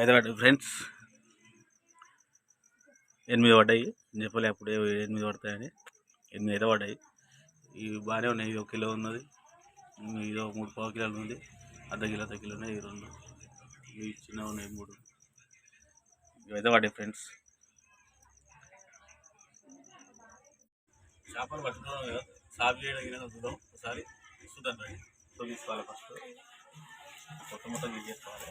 అయితే ఫ్రెండ్స్. ఎనిమిది పడ్డాయి. చెప్పలే అప్పుడే ఎనిమిది పడతాయని. ఎనిమిది అయితే పడ్డాయి. ఇవి బాగానే ఉన్నాయి. ఇది ఒక కిలో ఉన్నది. ఇది ఒక మూడు పావు కిలోలు ఉంది అర్ధ కిలో అర్ధ కిలో ఉన్నాయి. ఈ రెండు. ఇవి చిన్నవి ఉన్నాయి మూడు. ఇవైతే పడ్డాయి ఫ్రెండ్స్. చేపలు పట్టుకోవడం కదా. సాగు చేయడం చూద్దాం ఒకసారి చూద్దాం రండి. సో తీసుకోవాలి ఫస్ట్. మొత్తం మొత్తం చేసుకోవాలి.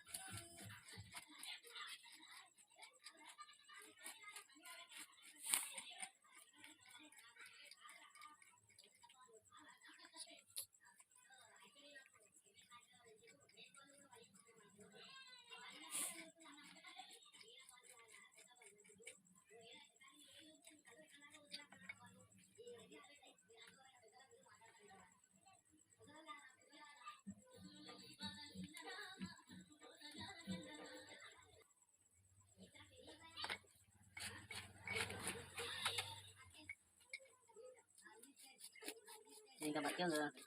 ఇంకా బతికే ఉంది చూడండి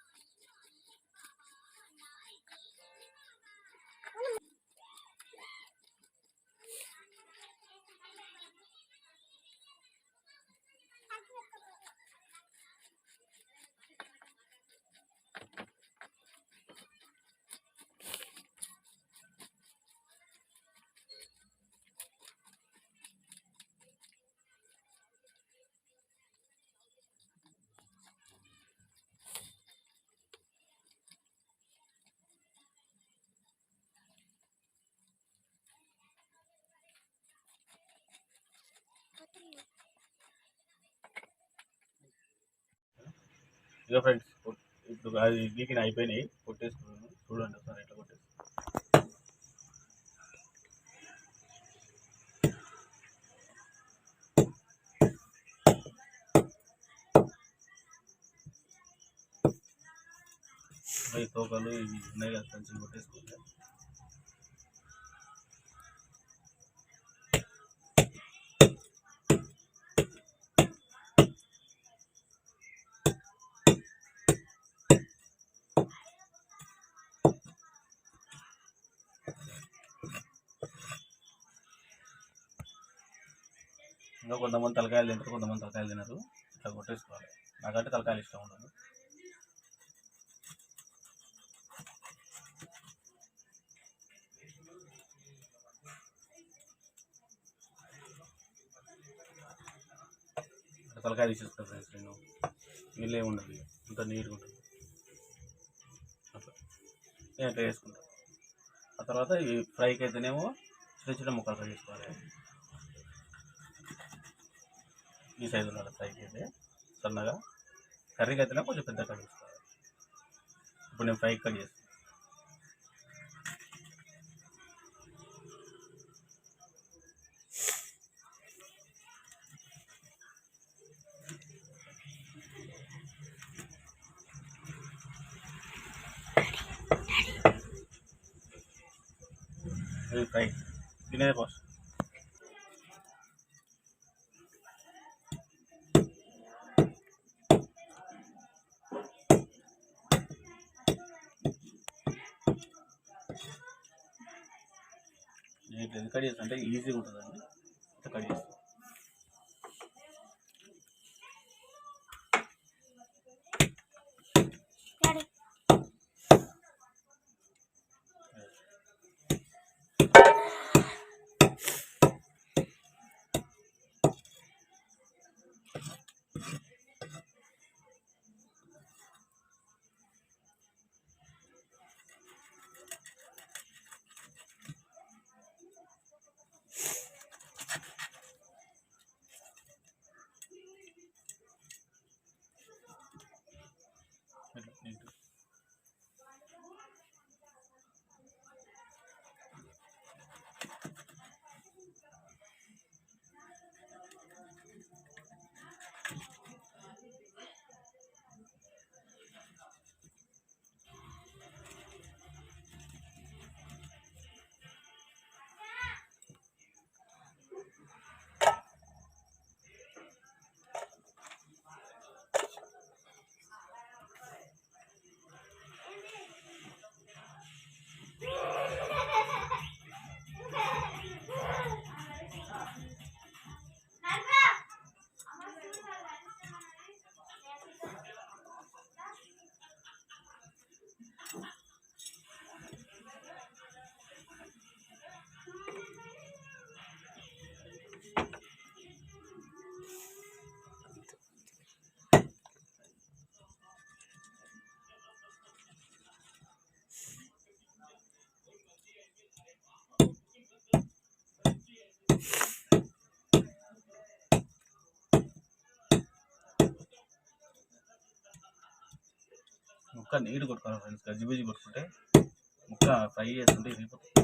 ఇక ఫ్రెండ్స్ ఇప్పుడు అది గీకిన అయిపోయినాయి. కొట్టేసుకున్నాను. చూడండి ఒకసారి ఎట్లా కొట్టేసి తోకలు ఇవి ఉన్నాయి కదా సంచులు కొట్టేసుకుంటాను ఇంకా కొంతమంది తలకాయలు తింటారు కొంతమంది తలకాయలు తినరు. ఇట్లా కొట్టేసుకోవాలి. నాకంటే తలకాయలు ఇష్టం ఉండదు. తలకాయలు తలకాయ తీసేస్తాను ఫ్రెండ్స్ నేను. నీళ్ళు ఏమి ఉండదు. అంత నీట్గా ఉంటుంది. అట్లా. నేను అట్లా వేసుకుంటాను ఆ తర్వాత ఈ ఫ్రైకి అయితేనేమో చిన్న చిన్న ముక్కలు ఫ్రై చేసుకోవాలి. ఈ సైజు ఉండాలి ఫ్రైకి అయితే సన్నగా. కర్రీకి అయితేనే కొంచెం పెద్ద కట్ చేసుకోవాలి. ఇప్పుడు నేను ఫ్రైకి కట్ చేస్తాను ఫ్రై తినేదే బాస్ ఇట్లా కట్ చేస్తుంటే ఈజీగా ఉంటుందండి. ఇట్లా కట్ చేస్తాను ముక్క నీట్ కొట్టుకోవాలి ఫ్రెండ్స్ గజ్జిబిజి కొట్టుకుంటే ముక్క ఫ్రై చేస్తుంటే ఇరిగిపోతుంది.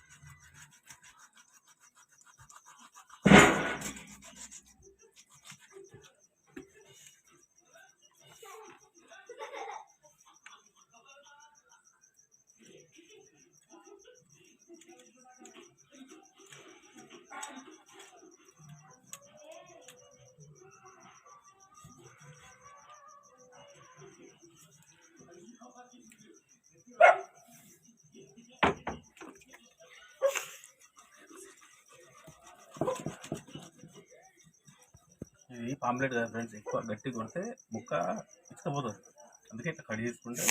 ఇది పాంప్లెట్ కదా ఫ్రెండ్స్? ఎక్కువ గట్టి కొడితే ముక్క ఇచ్చకపోతుంది అందుకే ఇట్లా కట్ చేసుకుంటే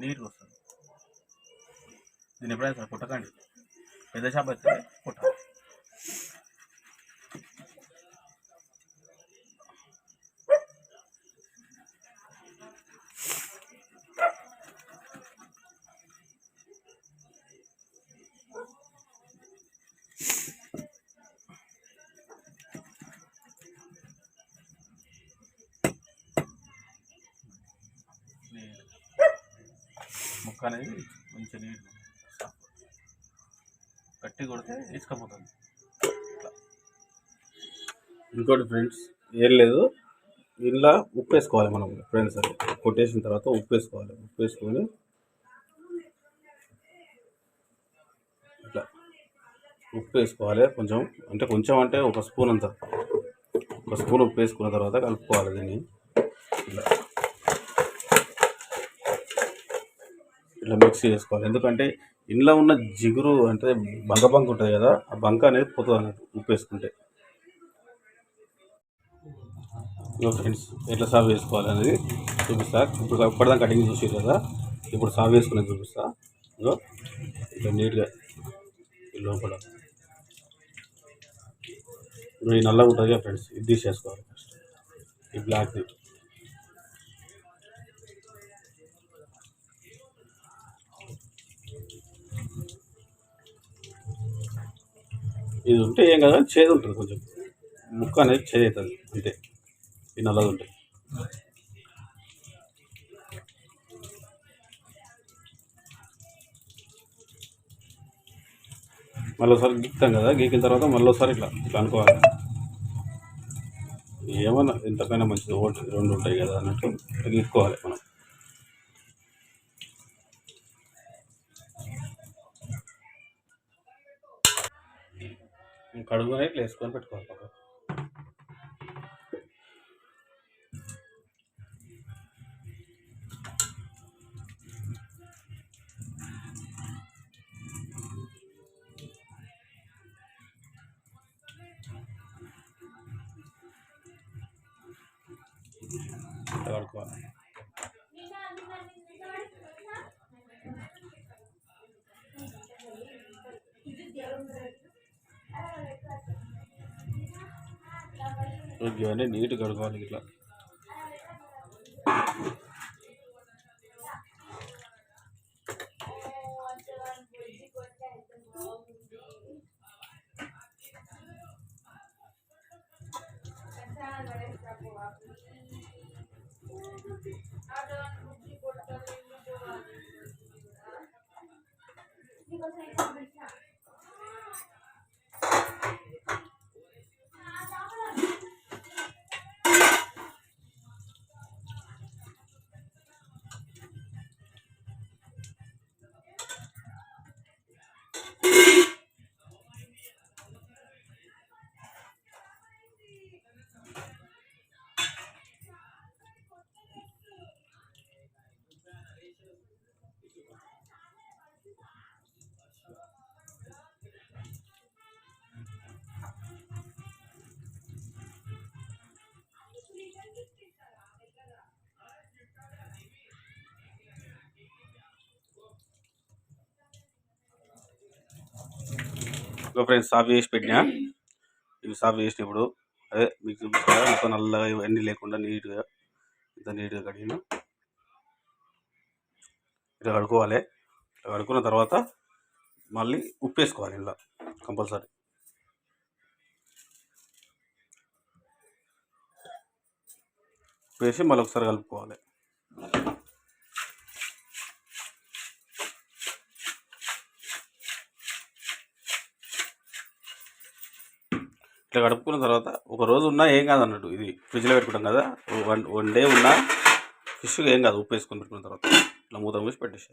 నీట్గా వస్తుంది. దీన్ని ఎప్పుడైనా సార్ కుట్టకండి. పెద్ద షాప్ అయితే కుట్టాలి. ముక్క అనేది మంచి నీట్ గట్టి కొడితే ఇసుకపోతుంది ఇంకోటి ఫ్రెండ్స్ ఏం లేదు. ఇలా ఉప్పు వేసుకోవాలి మనం ఫ్రెండ్స్ అది. కొట్టేసిన తర్వాత ఉప్పు వేసుకోవాలి. ఉప్పు వేసుకొని ఇట్లా ఉప్పు వేసుకోవాలి. కొంచెం అంటే కొంచెం అంటే ఒక స్పూన్ అంత. ఒక స్పూన్ ఉప్పు వేసుకున్న తర్వాత కలుపుకోవాలి దీన్ని. ఇలా ఇట్లా మిక్స్ చేసుకోవాలి. ఎందుకంటే ఇంట్లో ఉన్న జిగురు అంటే బంక బంక ఉంటుంది కదా ఆ బంక అనేది పోతుంది అన్నట్టు ఉప్పు వేసుకుంటే ఫ్రెండ్స్ ఎట్లా సాగు చేసుకోవాలి అనేది చూపిస్తా. ఇప్పుడు అప్పటిదా కటింగ్ చూసారు కదా ఇప్పుడు సాగు వేసుకునేది చూపిస్తా. ఇట్లా నీట్గా లోపల. ఈ నల్లగా ఉంటుంది కదా ఫ్రెండ్స్ ఇది తీసేసుకోవాలి ఫస్ట్ ఈ బ్లాక్ది ఇది ఉంటే ఏం కదా చేదు ఉంటుంది కొంచెం. ముక్క అనేది చేదు అవుతుంది అంతే. ఈ నల్లది ఉంటాయి మళ్ళీ గీక్తాం కదా గీకిన తర్వాత మళ్ళీ ఒకసారి ఇట్లా ఇట్లా అనుకోవాలి. ఏమన్నా ఎంతకైనా మంచిది ఒకటి రెండు ఉంటాయి కదా అన్నట్టు గీసుకోవాలి గీక్కోవాలి మనం. కడుగునే ఇట్లా వేసుకొని పెట్టుకోవాలి పక్కన ఇట్లా కడుక్కోవాలి ఇవన్నీ నీట్ కడుక్కోవాలి ఇట్లా ఇంకా ఫ్రెండ్స్ సాఫ్ చేసి పెట్టినా? ఇవి సాఫ్ చేసినప్పుడు అదే మీకు చూపిస్తారా మొత్తం నల్లగా ఇవన్నీ లేకుండా నీట్గా ఇంత నీట్గా కడిగిన. ఇట్లా కడుక్కోవాలి. ఇట్లా కడుక్కున్న తర్వాత మళ్ళీ ఉప్పు వేసుకోవాలి ఇలా కంపల్సరీ. ఉప్పు వేసి మళ్ళీ ఒకసారి కలుపుకోవాలి. ఇట్లా కడుక్కున్న తర్వాత ఒక రోజు ఉన్నా ఏం కాదు అన్నట్టు. ఇది ఫ్రిడ్జ్లో పెట్టుకుంటాం కదా వన్ వన్ డే ఉన్నా ఫిష్గా ఏం కాదు ఉప్పు వేసుకొని పెట్టుకున్న తర్వాత. ఇట్లా మూత మూసి పెట్టేసి